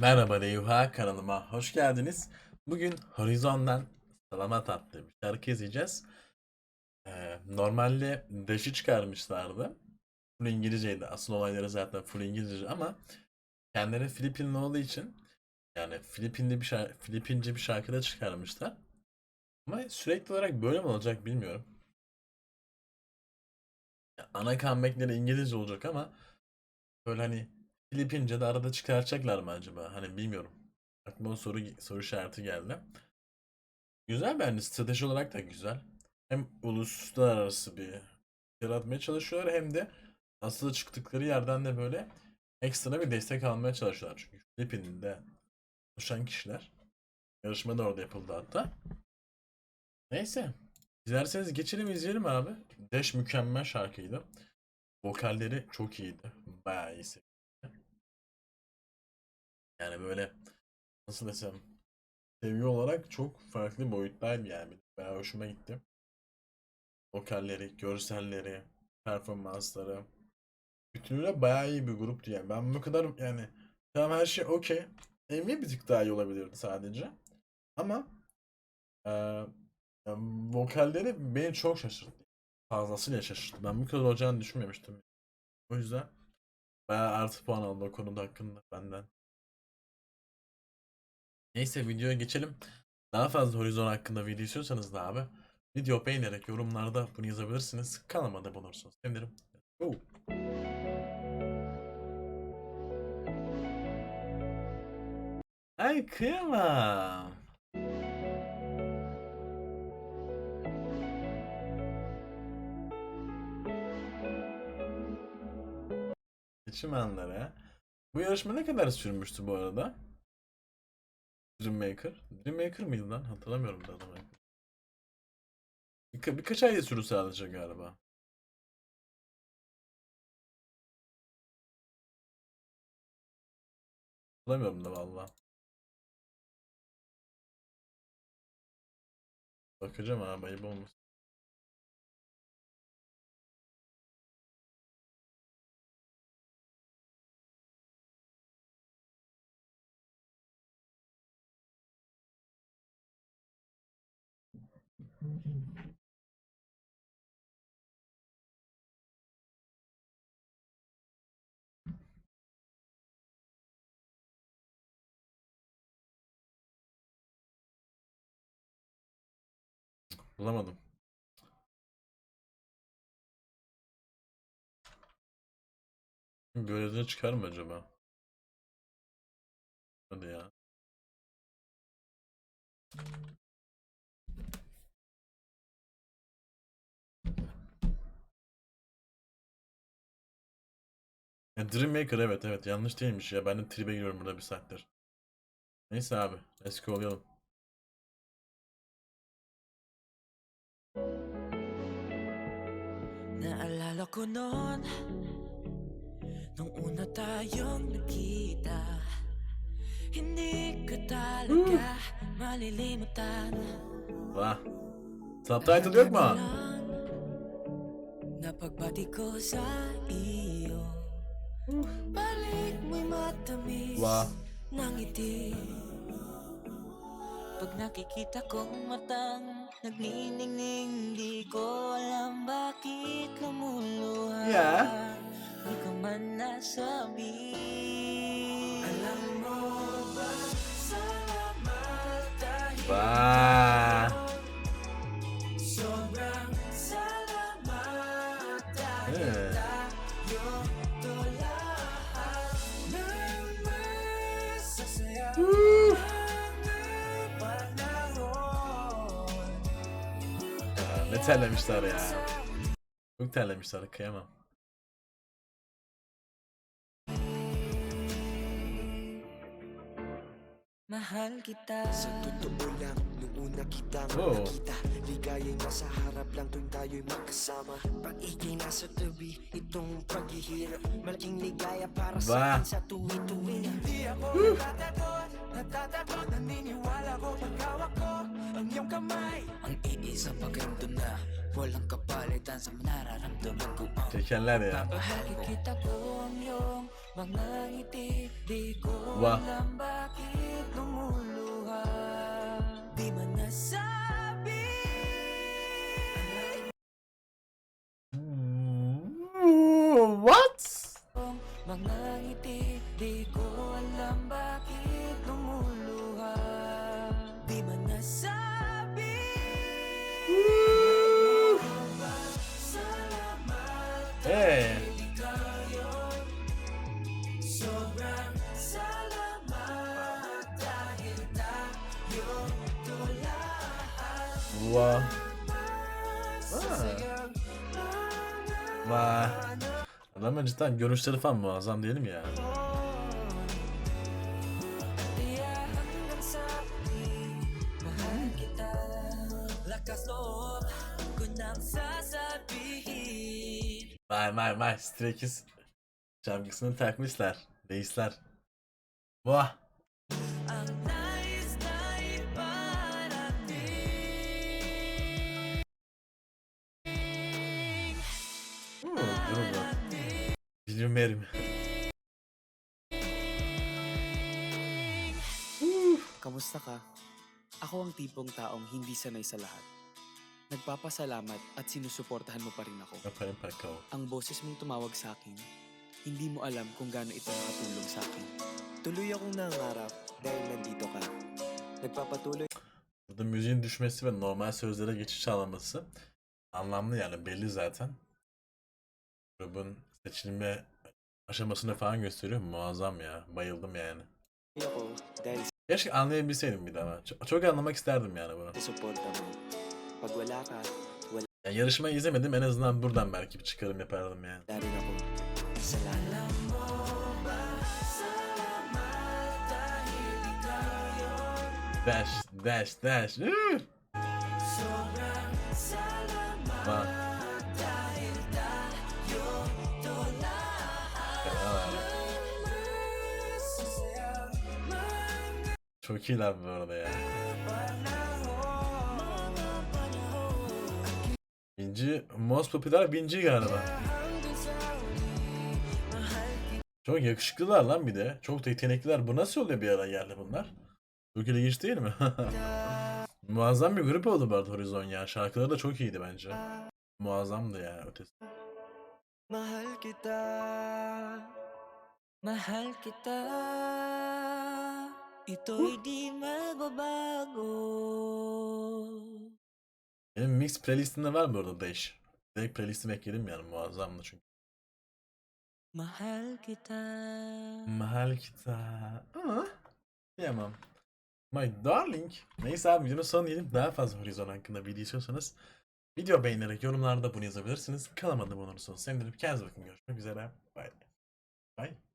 Merhaba Reyuha kanalıma hoş geldiniz. Bugün Horizon'dan Salamat adlı bir şarkı izleyeceğiz. Ee, normalde Dash'i çıkarmışlardı. Full İngilizceydi. Asıl olayları zaten full İngilizce ama kendileri Filipinli olduğu için yani Filipinli bir şarkı, Filipince bir şarkıda çıkarmışlar. Ama sürekli olarak böyle mi olacak bilmiyorum. Ya, ana comeback'leri İngilizce olacak ama böyle hani Filipince de arada çıkaracaklar mı acaba? Hani bilmiyorum. Aklıma soru soru işareti geldi. Güzel bence strateji olarak da güzel. Hem uluslararası bir yaratmaya çalışıyorlar hem de asıl çıktıkları yerden de böyle ekstra bir destek almaya çalışıyorlar. Çünkü Filipin'de oluşan kişiler. Yarışma da orada yapıldı hatta. Neyse. Dilerseniz geçelim izleyelim abi. Dash mükemmel şarkıydı. Vokalleri çok iyiydi. Bayağı iyi yani böyle nasıl desem seviye olarak çok farklı boyuttaydı yani. Bayağı hoşuma gitti. Vokalleri, görselleri, performansları. Bütünüyle bayağı iyi bir gruptu yani. Ben bu kadar yani tamam her şey okey. Amy bir tık daha iyi olabilirdi sadece. Ama eee, yani vokalleri beni çok şaşırttı. Fazlasıyla şaşırttı. Ben bu kadar olacağını düşünmemiştim. O yüzden bayağı artı puan aldı o konuda hakkında benden. Neyse videoya geçelim. Daha fazla Horizon hakkında video istiyorsanız da abi video beğenerek yorumlarda bunu yazabilirsiniz. Kanalıma da abone olursanız sevinirim. Go. Ay kıyamam. Seçmenlere. Bu yarışma ne kadar sürmüştü bu arada? Dreammaker. Dreammaker mıydı lan? Hatırlamıyorum da adamı. Birka birkaç ay sürdü sadece galiba. Hatırlamıyorum da valla. Bakacağım abi ayıp olmasın. Bulamadım. Böylece çıkar mı acaba? Hadi ya. Ya Dreammaker evet evet yanlış değilmiş ya. Ben de tribe giriyorum burada bir saattir. Neyse abi. Let's go oynayalım. Naalala ko noon Nung una tayong nagkita Hindi ka talaga malilimutan Vah. Subtitle yok mu? Napagbati ko sa iyo Balik mo'y matamis Wah. ng ngiti Pag nakikita kong matang nagniningning Di ko alam bakit lumuluha Yeah. Di ko man nasabi Alam mo ba Salamat dahil Vah. Sobrang salamat dahil Eh. Terlemişler ya. Çok terlemişler kıyamam. Mahal kita Sa totoo lang, noong una kitang Oo. nakita Ligaya'y nasa harap lang tuwing tayo'y magkasama Pag-ibig nasa tabi, itong paghihirap Malaking ligaya para Ba. sa akin sa tuwi-tuwi Di ako natatagot Natatagot Naniniwala ko pagkawak ko Ang iyong kamay Ang Sa pakiramdam na Walang kapalitan sa nararamdaman ko ang Şekerler ya. Nakikita ko ang iyong mga ngiti Di ko Wah. alam bakit lumuluha Di man nasabi What? ang mga Hey. Masasayang Vay. Adamın cidden görüşleri falan muazzam diyelim ya. Vay vay vay. Stray Kids şarkısını takmışlar. Reisler. Vah. Hmm, yerim. Kamusta ka? Ako ang tipong taong hindi sanay sa lahat. Nagpapasalamat at sinusuportahan mo pa rin ako. Yaparım pakao. Ang boses mong tumawag sa akin, hindi mo alam kung gaano ito nakatulong sa akin. Tuloy akong nangarap dahil nandito ka. Nagpapatuloy Burada müziğin düşmesi ve normal sözlere geçiş sağlaması anlamlı yani belli zaten. Grubun seçilme aşamasını falan gösteriyor. Muazzam ya. Bayıldım yani. ako dahil Keşke anlayabilseydim bir daha. Çok, çok anlamak isterdim yani bunu. sa suporta mo. Yani yarışmayı izlemedim en azından buradan belki bir çıkarım yapardım yani. rin ako. Salamat. Dash, dash, dash. Çok iyiler bu arada ya. Binci, most popüler Binci galiba. Çok yakışıklılar lan bir de. Çok yetenekliler. Bu nasıl oluyor bir ara geldi bunlar? Çok ilginç değil mi? Muazzam bir grup oldu arada Horizon ya. Şarkıları da çok iyiydi bence. Muazzamdı ya ötesi. Mahal kita. Mahal kita Ito'y di magbabago Benim mix playlistimde var bu arada Dash. Direkt playlistime ekledim yani muazzamdı çünkü. Mahal kita Mahal kita. Aa, Diyemem. My darling. Neyse abi videonun sonuna diyelim. Daha fazla Horizon hakkında video istiyorsanız video beğenerek yorumlarda bunu yazabilirsiniz. Kanalıma da abone olursanız sevinirim. Kendinize bakın. Görüşmek üzere. Bye. Bye.